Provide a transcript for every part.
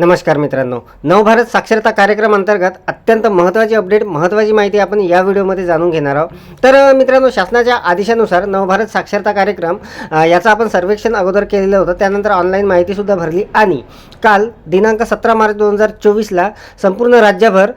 नमस्कार मित्रांनो. नवभारत साक्षरता कार्यक्रम अंतर्गत अत्यंत महत्त्वाची अपडेट महत्त्वाची माहिती आपण या व्हिडिओमध्ये जाणून घेणार आहोत. तर मित्रांनो शासनाच्या आदेशानुसार नवभारत साक्षरता कार्यक्रम याचं आपण सर्वेक्षण अगोदर केलेलं होतं. त्यानंतर ऑनलाईन माहितीसुद्धा भरली आणि काल दिनांक सतरा मार्च दोन हजार चोवीसला संपूर्ण राज्यभर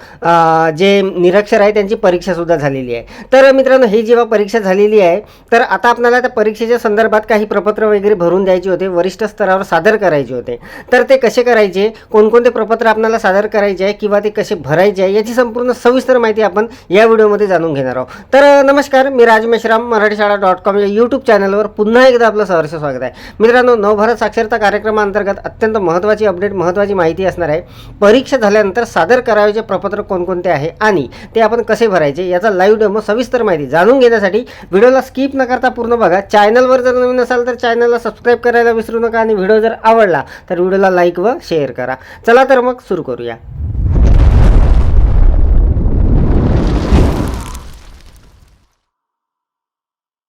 जे निरक्षर आहे त्यांची परीक्षासुद्धा झालेली आहे. तर मित्रांनो ही जेव्हा परीक्षा झालेली आहे तर आता आपल्याला त्या परीक्षेच्या संदर्भात काही प्रपत्र वगैरे भरून द्यायचे होते वरिष्ठ स्तरावर सादर करायचे होते. तर ते कसे करायचे? कोणकोणते प्रपत्र आपल्याला सादर करायचे आहे किंवा ते कसे भरायचे आहे याची संपूर्ण सविस्तर माहिती आपण या व्हिडिओमध्ये जाणून घेणार आहोत. तर नमस्कार मी राज मेश्राम मराठी शाळा डॉट कॉम या यूट्यूब चॅनलवर पुन्हा एकदा आपलं सहर्ष स्वागत आहे. मित्रांनो नवभारत साक्षरता कार्यक्रमाअंतर्गत अत्यंत महत्त्वाची अपडेट महत्त्वाची माहिती असणार आहे. परीक्षा झाल्यानंतर सादर करावयाचे प्रपत्र कोणकोणते आहे आणि ते आपण कसे भरायचे याचा लाईव्ह डेमो सविस्तर माहिती जाणून घेण्यासाठी व्हिडिओला स्किप न करता पूर्ण बघा. चॅनलवर जर नवीन असाल तर चॅनलला सबस्क्राईब करायला विसरू नका आणि व्हिडिओ जर आवडला तर व्हिडिओला लाईक व शेअर करा. चला तर मग सुरू करूया.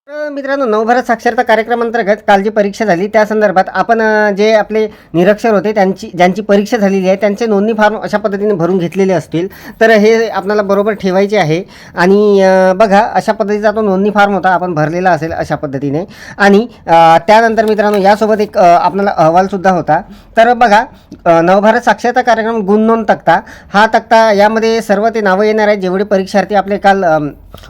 तर मित्रांनो नवभारत साक्षरता कार्यक्रमांतर्गत काल जी परीक्षा झाली त्या संदर्भात आपण जे आपले निरक्षर होते त्यांची ज्यांची परीक्षा झालेली आहे त्यांचे नोंदणी फॉर्म अशा पद्धतीने भरून घेतलेले असतील. तर हे आपल्याला बरोबर ठेवायचे आहे. आणि बघा अशा पद्धतीचा तो नोंदणी फॉर्म होता आपण भरलेला असेल अशा पद्धतीने. आणि त्यानंतर मित्रांनो यासोबत एक आपल्याला अहवालसुद्धा होता. तर बघा नवभारत साक्षरता कार्यक्रम गुण नोंद तक्ता. हा तक्ता यामध्ये सर्व ते नावं येणार आहे जेवढे परीक्षार्थी आपले काल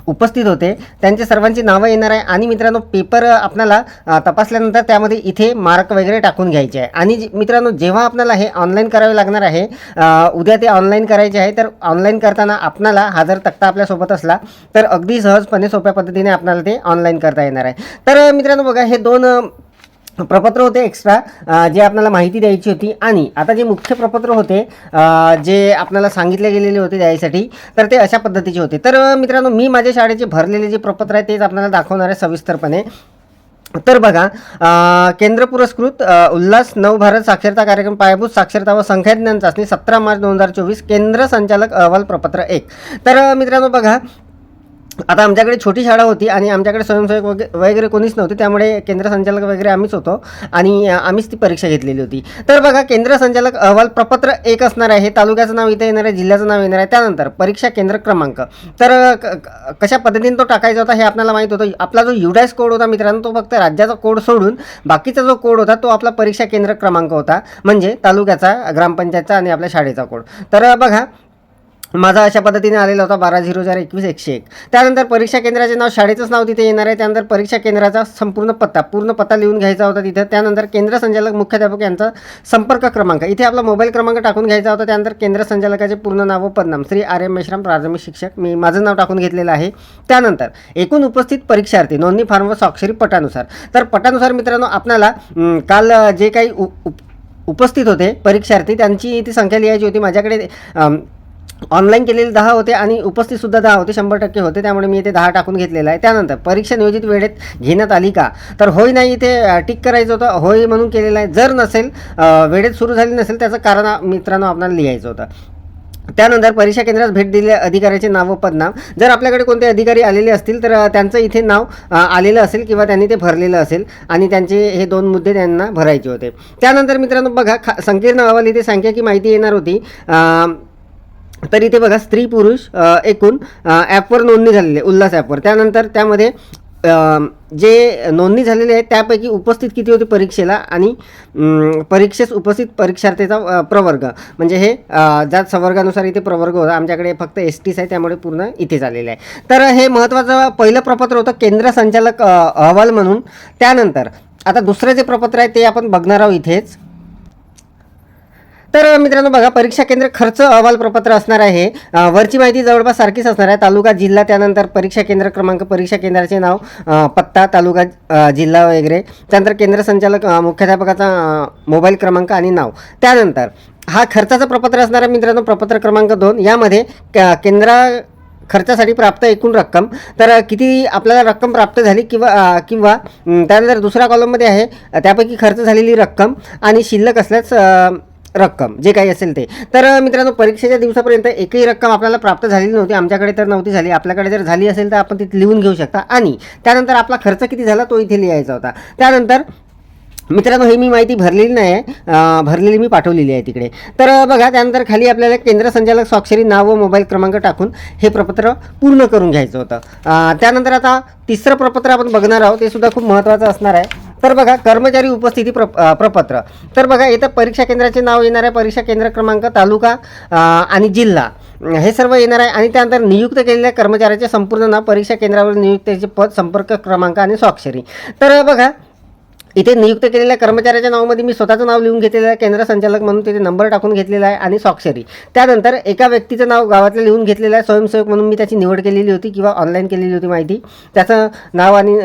उपस्थित होते त्यांचे सर्वांची नावं येणार आहे. आणि आणि मित्रांनो पेपर आपल्याला तपासल्यानंतर त्यामध्ये इथे मार्क वगैरे टाकून घ्यायचे आहे. आणि जे- मित्रांनो जेव्हा आपल्याला हे ऑनलाईन करावे लागणार आहे उद्या ते ऑनलाईन करायचे आहे तर ऑनलाईन करताना आपणाला हा जर तक्ता आपल्यासोबत असला तर अगदी सहजपणे सोप्या पद्धतीने आपल्याला ते ऑनलाईन करता येणार आहे. तर मित्रांनो बघा हे दोन प्रपत्र होते एक्स्ट्रा जे आपल्याला माहिती द्यायची होती. आणि आता जे मुख्य प्रपत्र होते जे आपल्याला सांगितले गेलेले होते द्यायसाठी तर ते अशा पद्धतीचे होते. तर मित्रांनो मी माझ्या शाळेचे भरलेले जे प्रपत्र आहे तेच आपल्याला दाखवणार आहे सविस्तरपणे. तर बघा केंद्र पुरस्कृत उल्हास नवभारत साक्षरता कार्यक्रम पायाभूत साक्षरता व संख्याज्ञान चाचणी सतरा मार्च दोन हजार चोवीस केंद्र संचालक अहवाल प्रपत्र एक. तर मित्रांनो बघा आता आमच्याकडे छोटी शाळा होती आणि आमच्याकडे स्वयंसेवक वगैरे वगैरे कोणीच नव्हते. त्यामुळे केंद्र संचालक वगैरे आम्हीच होतो आणि आम्हीच ती परीक्षा घेतलेली होती. तर बघा केंद्र संचालक अहवाल प्रपत्र एक असणार आहे. हे तालुक्याचं नाव इथे येणार आहे जिल्ह्याचं नाव येणार आहे. त्यानंतर परीक्षा केंद्र क्रमांक. तर क- क- कशा पद्धतीने तो टाकायचा होता हे आपल्याला माहीत होतं. आपला जो युडायस कोड होता मित्रांनो तो फक्त राज्याचा कोड सोडून बाकीचा जो कोड होता तो आपला परीक्षा केंद्र क्रमांक होता. म्हणजे तालुक्याचा ग्रामपंचायतचा आणि आपल्या शाळेचा कोड तर बघा माझा अशा पद्धतीने आलेला होता बारा झिरो चार एकवीस एकशे एक. त्यानंतर परीक्षा केंद्राचे नाव शाळेचंच नाव तिथे येणार आहे. त्यानंतर परीक्षा केंद्राचा संपूर्ण पत्ता पूर्ण पत्ता लिहून घ्यायचा होता तिथं. त्यानंतर केंद्र संचालक मुख्याध्यापक यांचा संपर्क क्रमांक. इथे आपला मोबाईल क्रमांक टाकून घ्यायचा होता. त्यानंतर केंद्र संचालकाचे पूर्ण नाव व पदनाम श्री आर एम मेश्राम प्राथमिक शिक्षक. मी माझं नाव टाकून घेतलेलं आहे. त्यानंतर एकूण उपस्थित परीक्षार्थी नोंदणी फॉर्म व स्वाक्षरी पटानुसार. तर पटानुसार मित्रांनो आपणाला काल जे काही उ- उप- उपस्थित होते परीक्षार्थी त्यांची ती संख्या लिहायची होती. माझ्याकडे ऑनलाईन केलेले दहा होते आणि उपस्थितसुद्धा दहा होते शंभर टक्के होते. त्यामुळे मी इथे दहा टाकून घेतलेलं आहे. त्यानंतर परीक्षा नियोजित वेळेत घेण्यात आली का? तर होय नाही इथे टिक करायचं होतं. होय म्हणून केलेलं आहे. जर नसेल वेळेत सुरू झाली नसेल त्याचं कारण मित्रांनो आपल्याला लिहायचं होतं. त्यानंतर परीक्षा केंद्रात भेट दिलेल्या अधिकाऱ्याचे नाव व पदनाम. जर आपल्याकडे कोणते अधिकारी आलेले असतील तर त्यांचं इथे नाव आलेलं असेल किंवा त्यांनी ते भरलेलं असेल आणि त्यांचे हे दोन मुद्दे त्यांना भरायचे होते. त्यानंतर मित्रांनो बघा खा संकीर्ण अहवाल इथे सांख्यिकी माहिती येणार होती. तर इथे बघा स्त्री पुरुष एकूण ॲपवर नोंदणी झालेली आहे उल्हास ॲपवर. त्यानंतर त्यामध्ये जे नोंदणी झालेली आहे त्यापैकी उपस्थित किती होते परीक्षेला आणि परीक्षेस उपस्थित परीक्षार्थीचा प्रवर्ग. म्हणजे हे अ, जात संवर्गानुसार इथे प्रवर्ग होता आमच्याकडे फक्त एस टीस आहे त्यामुळे पूर्ण इथे झालेलं आहे. तर हे महत्त्वाचं पहिलं प्रपत्र होतं केंद्र संचालक अहवाल म्हणून. त्यानंतर आता दुसरं जे प्रपत्र आहे ते आपण बघणार आहोत इथेच. तर मित्रांनो बघा परीक्षा केंद्र खर्च अहवाल प्रपत्र असणार आहे. वरची माहिती जवळपास सारखीच असणार आहे. तालुका जिल्हा त्यानंतर परीक्षा केंद्र क्रमांक परीक्षा केंद्राचे नाव पत्ता तालुका जिल्हा वगैरे. त्यानंतर केंद्र संचालक मुख्याध्यापकाचा मोबाईल क्रमांक आणि नाव. त्यानंतर हा खर्चाचं प्रपत्र असणार आहे मित्रांनो प्रपत्र क्रमांक दोन. यामध्ये क- केंद्रा खर्चासाठी प्राप्त एकूण रक्कम. तर किती आपल्याला रक्कम प्राप्त झाली किंवा किंवा त्यानंतर दुसऱ्या कॉलममध्ये आहे त्यापैकी खर्च झालेली रक्कम आणि शिल्लक असल्यास रक्कम जे काही असेल ते. तर मित्रांनो परीक्षेच्या दिवसापर्यंत एकही रक्कम आपल्याला प्राप्त झालेली नव्हती. आमच्याकडे तर नव्हती झाली. आपल्याकडे जर झाली असेल तर आपण तिथे लिहून घेऊ शकता. आणि त्यानंतर आपला खर्च किती झाला तो इथे लिहायचा होता. त्यानंतर मित्रांनो हे मी माहिती भरलेली नाही आहे. भरलेली मी पाठवलेली आहे तिकडे. तर बघा त्यानंतर खाली आपल्याला केंद्र संचालक स्वाक्षरी नाव व मोबाईल क्रमांक टाकून हे प्रपत्र पूर्ण करून घ्यायचं होतं. त्यानंतर आता तिसरं प्रपत्र आपण बघणार आहोत. ते सुद्धा खूप महत्त्वाचं असणार आहे. तर बघा कर्मचारी उपस्थिती प्र प्रपत्र. तर बघा इथं परीक्षा केंद्राचे नाव येणार आहे परीक्षा केंद्र क्रमांक तालुका आणि जिल्हा. हे सर्व येणार आहे आणि त्यानंतर नियुक्त केलेल्या कर्मचाऱ्याचे संपूर्ण नाव परीक्षा केंद्रावर नियुक्तीचे पद संपर्क क्रमांक आणि स्वाक्षरी. तर बघा इथे नियुक्त केलेल्या कर्मचाऱ्याच्या नावामध्ये मी स्वतःचं नाव लिहून घेतलेलं आहे केंद्र संचालक म्हणून तिथे नंबर टाकून घेतलेला आहे आणि स्वाक्षरी त्यानंतर एका व्यक्तीचं नाव गावातलं लिहून घेतलेलं आहे स्वयंसेवक म्हणून मी त्याची निवड केलेली होती किंवा ऑनलाईन केलेली होती माहिती. त्याचं नाव आणि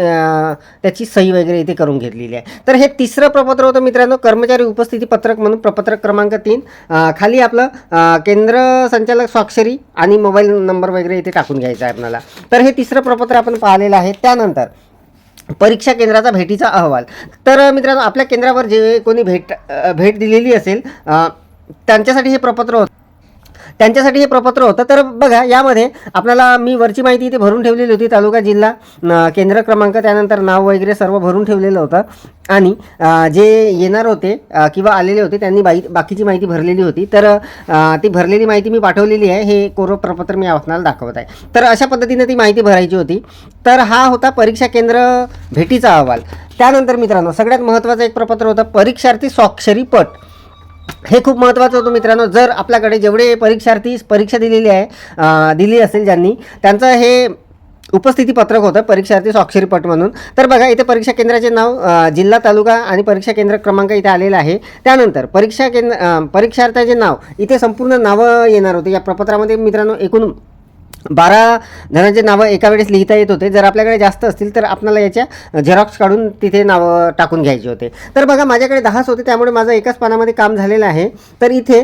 त्याची सही वगैरे इथे करून घेतलेली आहे. तर हे तिसरं प्रपत्र होतं मित्रांनो कर्मचारी उपस्थिती पत्रक म्हणून प्रपत्रक क्रमांक तीन. खाली आपलं केंद्र संचालक स्वाक्षरी आणि मोबाईल नंबर वगैरे इथे टाकून घ्यायचा आहे आपल्याला. तर हे तिसरं प्रपत्र आपण पाहिलेलं आहे. त्यानंतर परीक्षा केंद्राचा भेटीचा अहवाल. तर मित्रांनो आपल्या केंद्रावर जे कोणी भेट भेट दिलेली असेल त्यांच्यासाठी हे प्रपत्र होतं. त्यांच्यासाठी हे प्रपत्र होतं. तर बघा यामध्ये आपल्याला मी वरची माहिती इथे भरून ठेवलेली होती तालुका जिल्हा केंद्र क्रमांक त्यानंतर नाव वगैरे सर्व भरून ठेवलेलं होतं. आणि जे येणार होते किंवा आलेले होते त्यांनी बाई बाकीची माहिती भरलेली होती. तर ती भरलेली माहिती मी पाठवलेली आहे. हे कोरो प्रपत्र मी आपणाला दाखवत आहे. तर अशा पद्धतीने ती माहिती भरायची होती. तर हा होता परीक्षा केंद्र भेटीचा अहवाल. त्यानंतर मित्रांनो सगळ्यात महत्त्वाचं एक प्रपत्र होतं परीक्षार्थी स्वाक्षरी पट. हे खूप महत्त्वाचं होतं मित्रांनो. जर आपल्याकडे जेवढे परीक्षार्थी परीक्षा दिलेली आहे दिली असेल ज्यांनी त्यांचं हे उपस्थिती पत्रक होतं परीक्षार्थी स्वाक्षरी पट म्हणून. तर बघा इथे परीक्षा केंद्राचे नाव जिल्हा तालुका आणि परीक्षा केंद्र क्रमांक इथे आलेला आहे. त्यानंतर परीक्षा केंद्र परीक्षार्थ्याचे नाव इथे संपूर्ण नावं येणार होते. या प्रपत्रामध्ये मित्रांनो एकूण बारा जणांचे नावं एका वेळेस लिहिता येत होते. जर आपल्याकडे जास्त असतील तर आपल्याला याच्या झेरॉक्स काढून तिथे नावं टाकून घ्यायचे होते. तर बघा माझ्याकडे दहाच होते त्यामुळे माझं एकाच पानामध्ये काम झालेलं आहे. तर इथे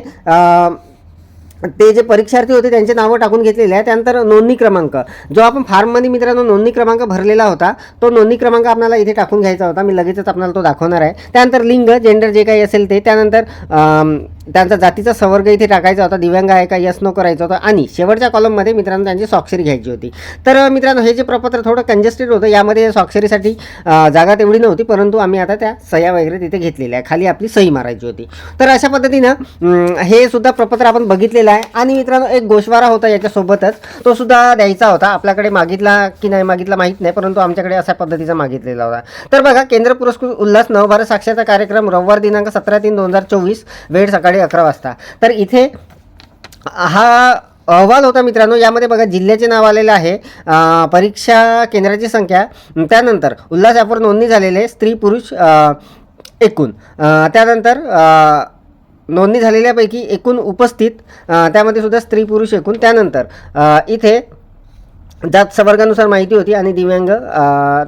ते जे परीक्षार्थी होते त्यांचे नावं टाकून घेतलेले आहे. त्यानंतर नोंदणी क्रमांक. जो आपण फार्ममध्ये मित्रांनो नोंदणी क्रमांक भरलेला होता तो नोंदणी क्रमांक आपल्याला इथे टाकून घ्यायचा होता. मी लगेचच आपल्याला तो दाखवणार आहे. त्यानंतर लिंग जेंडर जे काही असेल ते. त्यानंतर त्यांचा जातीचा संवर्ग इथे टाकायचा होता दिव्यांग आहे का यस नो करायचं होतं. आणि शेवटच्या कॉलममध्ये मित्रांनो त्यांची स्वाक्षरी घ्यायची होती. तर मित्रांनो हे जे प्रपत्र थोडं कंजेस्टेड होतं यामध्ये स्वाक्षरीसाठी जागा तेवढी नव्हती परंतु आम्ही आता त्या सह्या वगैरे तिथे घेतलेल्या आहे खाली आपली सही मारायची होती. तर अशा पद्धतीनं हे सुद्धा प्रपत्र आपण बघितलेलं आहे. आणि मित्रांनो एक गोशवारा होता याच्यासोबतच तो सुद्धा द्यायचा होता. आपल्याकडे मागितला की नाही मागितला माहीत नाही परंतु आमच्याकडे अशा पद्धतीचा मागितलेला होता. तर बघा केंद्र पुरस्कृत उल्हास नवभारत साक्षरता कार्यक्रम रविवार दिनांक सतरा तीन दोन हजार चोवीस वेळ सकाळी अकरा वाजता. तर इथे हा अहवाल होता मित्रांनो यामध्ये बघा जिल्ह्याचे नाव आलेलं आहे परीक्षा केंद्राची संख्या त्यानंतर उल्हास ॲपवर नोंदणी झालेले स्त्री पुरुष एकूण. त्यानंतर नोंदणी झालेल्यापैकी एकूण उपस्थित त्यामध्ये सुद्धा स्त्री पुरुष एकूण. त्यानंतर इथे जात संवर्गानुसार माहिती होती आणि दिव्यांग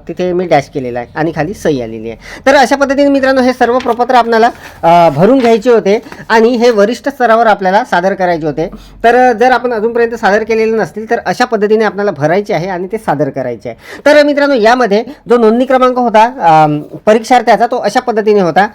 तिथे मी डॅश केलेला आहे आणि खाली सही आलेली आहे. तर अशा पद्धतीने मित्रांनो हे सर्व प्रपत्र आपल्याला भरून घ्यायचे होते आणि हे वरिष्ठ स्तरावर आपल्याला सादर करायचे होते. तर जर आपण अजूनपर्यंत सादर केलेले नसतील तर अशा पद्धतीने आपल्याला भरायचे आहे आणि ते सादर करायचे आहे. तर मित्रांनो यामध्ये जो नोंदणी क्रमांक होता परीक्षार्थ्याचा तो अशा पद्धतीने होता.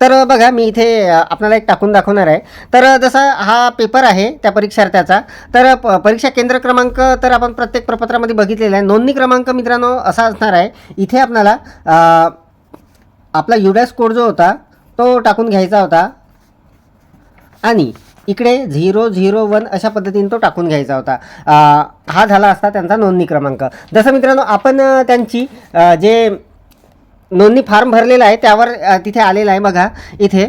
तर बघा मी इथे आपल्याला एक टाकून दाखवणार आहे. तर जसा हा पेपर आहे त्या परीक्षार्थ्याचा तर प परीक्षा केंद्र क्रमांक तर आपण प्रत्येक प्रपत्रामध्ये बघितलेला आहे. नोंदणी क्रमांक मित्रांनो असा असणार आहे. इथे आपल्याला आपला युडॅस कोड जो होता तो टाकून घ्यायचा होता. आणि इकडे झिरो झिरो वन अशा पद्धतीने तो टाकून घ्यायचा होता. आ, हा झाला असता त्यांचा नोंदणी क्रमांक. जसं मित्रांनो आपण त्यांची जे नोंदणी फॉर्म भरलेला आहे त्यावर तिथे आलेला आहे बघा. इथे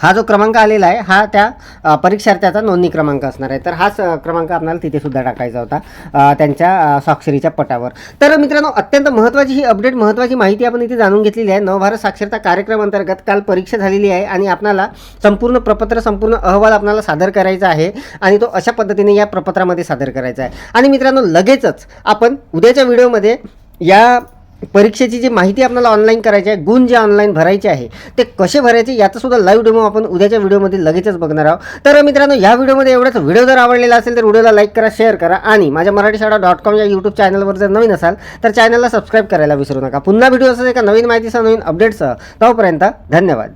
हा जो क्रमांक आलेला आहे हा त्या परीक्षार्थ्याचा नोंदणी क्रमांक असणार आहे. तर हाच क्रमांक आपल्याला तिथेसुद्धा टाकायचा होता त्यांच्या स्वाक्षरीच्या पटावर. तर मित्रांनो अत्यंत महत्त्वाची ही अपडेट महत्त्वाची माहिती आपण इथे जाणून घेतलेली आहे. नवभारत साक्षरता कार्यक्रम अंतर्गत काल परीक्षा झालेली आहे आणि आपणाला संपूर्ण प्रपत्र संपूर्ण अहवाल आपल्याला सादर करायचा आहे आणि तो अशा पद्धतीने या प्रपत्रामध्ये सादर करायचा आहे. आणि मित्रांनो लगेचच आपण उद्याच्या व्हिडिओमध्ये या परीक्षेची जी माहिती आपल्याला ऑनलाईन करायची आहे गुण जे ऑनलाईन भरायचे आहे ते कसे भरायचे याचा सुद्धा लाईव्ह डेमो आपण उद्याच्या व्हिडिओमध्ये लगेचच बघणार आहोत. तर मित्रांनो या व्हिडिओमध्ये एवढाच व्हिडिओ जर आवडलेला असेल तर व्हिडिओला लाईक करा शेअर करा आणि माझ्या मराठी शाळा डॉट कॉम या यूट्यूब चॅनलवर जर नवीन असाल तर चॅनलला सबस्क्राईब करायला विसरू नका. पुन्हा व्हिडिओ असेल एका नवीन माहितीसह नवीन अपडेट्ससह तोपर्यंत धन्यवाद.